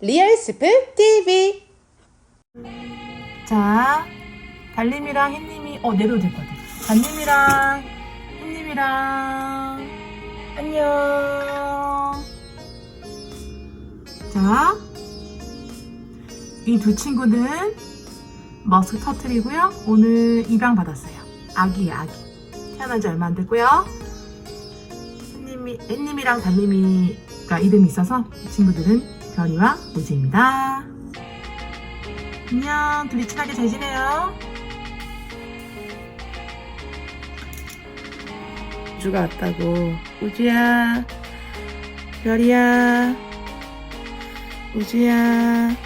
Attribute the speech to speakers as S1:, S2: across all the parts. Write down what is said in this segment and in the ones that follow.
S1: 리얼스프 TV
S2: 자, 달님이랑 햇님이 어 내려도 될 것 같아. 달님이랑 햇님이랑 안녕. 자, 이 두 친구는 머스크 터틀이고요. 오늘 입양 받았어요. 아기예요, 아기. 태어난 지 얼마 안 됐고요. 햇님이 햇님이랑 달님이 가 이름이 있어서 이 친구들은 별이와 우지입니다. 안녕. 둘이 친하게 잘 지내요. 우주가 왔다고. 우주야. 별이야. 우주야.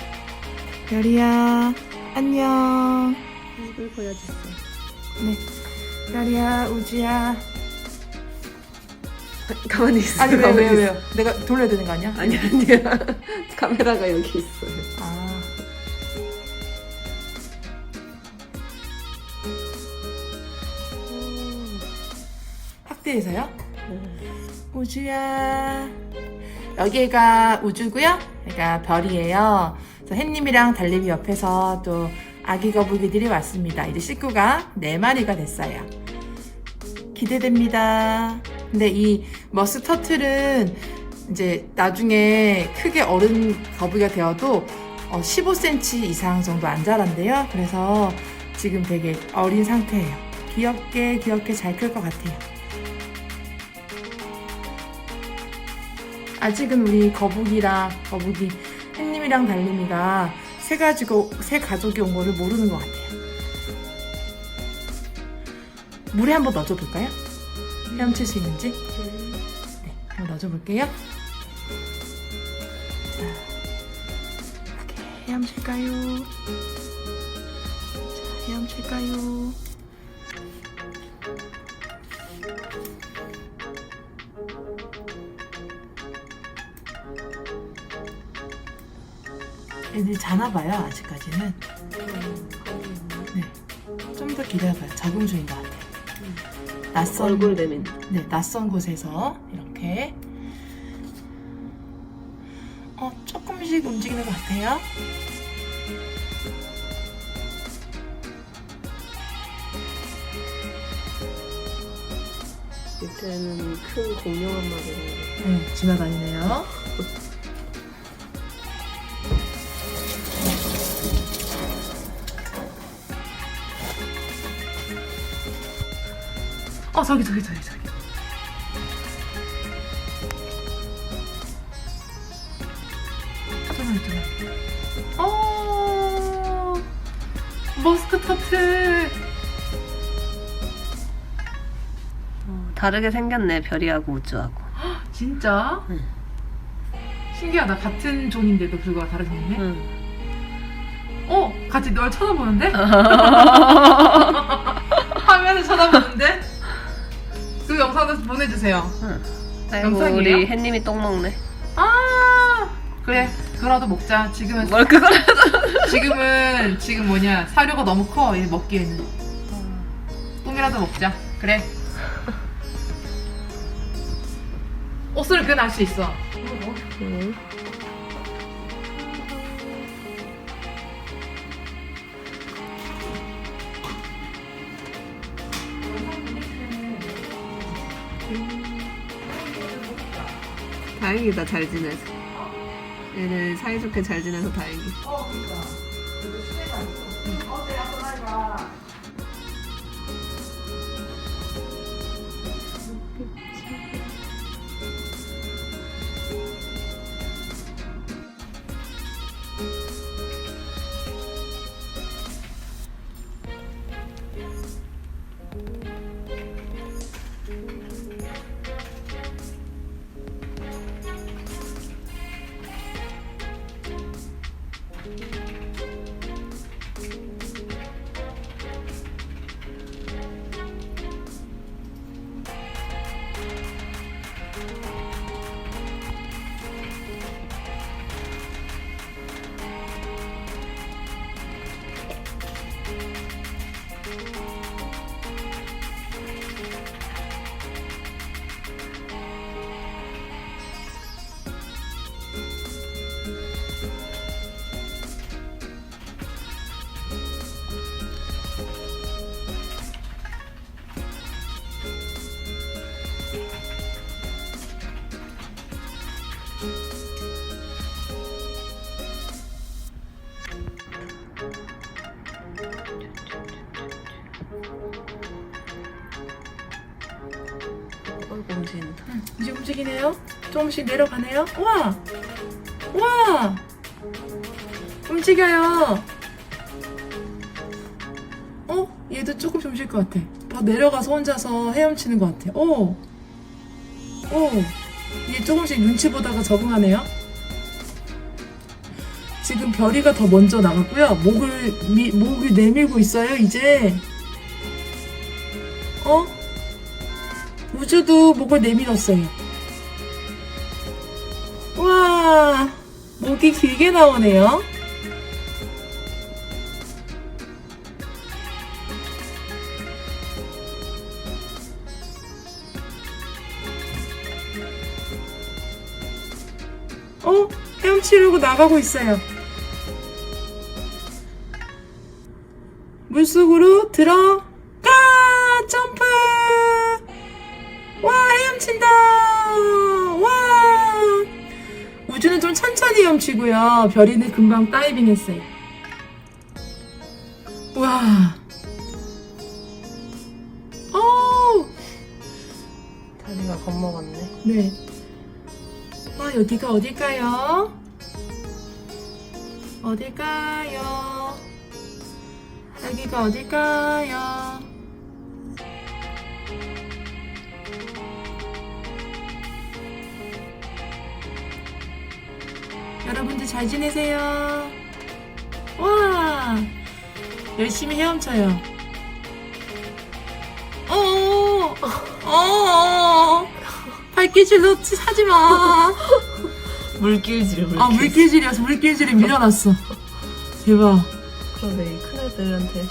S2: 별이야. 안녕.
S3: 입을 보여주세요.
S2: 네. 별이야, 우주야.
S3: 가만히 있어.
S2: 아니, 왜, 왜, 왜요? 내가 돌려야 되는 거 아니야?
S3: 아니 아니야. 카메라가 여기 있어요.
S2: 아. 확대해서요? 우주야. 여기가 우주고요. 여기가 별이에요. 그래서 햇님이랑 달님이 옆에서 또 아기 거북이들이 왔습니다. 이제 식구가 네 마리가 됐어요. 기대됩니다. 근데 이 머스 터틀은 이제 나중에 크게 어른 거북이가 되어도 15cm 이상 정도 안 자란대요. 그래서 지금 되게 어린 상태예요. 귀엽게 귀엽게 잘 클 것 같아요. 아직은 우리 거북이랑 거북이 햇님이랑 달님이가 새 가지고 새 가족이 온 거를 모르는 것 같아요. 물에 한번 넣어줘 볼까요? 헤엄칠 수 있는지? 네, 한번 넣어줘 볼게요. 자, 이렇게 헤엄칠까요? 자, 헤엄칠까요? 애들이 자나봐요, 아직까지는. 네. 좀 더 기다려봐요. 적응 중인 것 같아요. 낯선,
S3: 얼굴 내민.
S2: 네, 낯선 곳에서 이렇게 어, 조금씩 움직이는 것 같아요.
S3: 밑에는 큰 공룡 한 마리가
S2: 네, 지나다니네요. 어, 저기, 저기, 저기, 저기. 잠깐만, 잠깐만. 어, 머스크 터틀.
S3: 어, 다르게 생겼네 별이하고 우주하고.
S2: 진짜?
S3: 응.
S2: 신기하다. 같은 종인데도 불구하고 다르게 생겼네.
S3: 응.
S2: 어? 같이 널 쳐다보는데? 화면을 쳐다보는데? 그 영상을 보내주세요.
S3: 아이고
S2: 영상이에요?
S3: 우리 햇님이 똥 먹네.
S2: 아 그래 그거라도 먹자. 지금은
S3: 뭘 그걸?
S2: 지금은 지금 뭐냐 사료가 너무 커 얘 먹기에는. 똥이라도 먹자. 그래. 옷을 그날 수 있어.
S3: 응. 다행이다 잘 지내서. 얘를 사이좋게 잘 지내서 다행이.
S2: 어 그니까. 어. 어.
S3: 쭉 움직인다.
S2: 이제 움직이네요. 조금씩 내려가네요. 우와! 우와! 움직여요. 어? 얘도 조금씩 움직일 것 같아. 더 내려가서 혼자서 헤엄치는 것 같아. 오! 오! 얘 조금씩 눈치 보다가 적응하네요. 지금 별이가 더 먼저 나갔고요. 목을, 미, 목을 내밀고 있어요, 이제. 어? 우주도 목을 내밀었어요. 와, 목이 길게 나오네요. 어? 헤엄치려고 나가고 있어요. 물속으로 들어 헤엄친다! 와! 우주는 좀 천천히 헤엄치고요. 별이는 금방 다이빙 했어요. 와. 어,
S3: 다리가 겁먹었네.
S2: 네. 아, 여기가 어딜까요? 어딜까요? 여기가 어딜까요? 잘 지내세요? 와! 열심히 헤엄쳐요. 어어! 어어! 발길질로 하지 마.
S3: 물길질, 물길.
S2: 아 물길질이어서 물길질이 밀려났어. 대박.
S3: 그러네, 이 큰애들한테.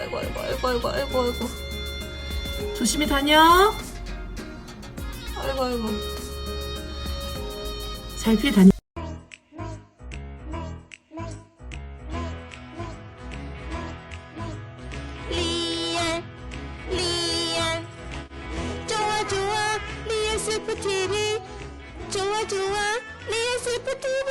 S3: 아이고, 아이고, 아이고, 아이고, 아이고, 아이고.
S2: 조심히 다녀.
S3: 아이고, 아이고.
S2: 잘 피해 다니.
S1: 좋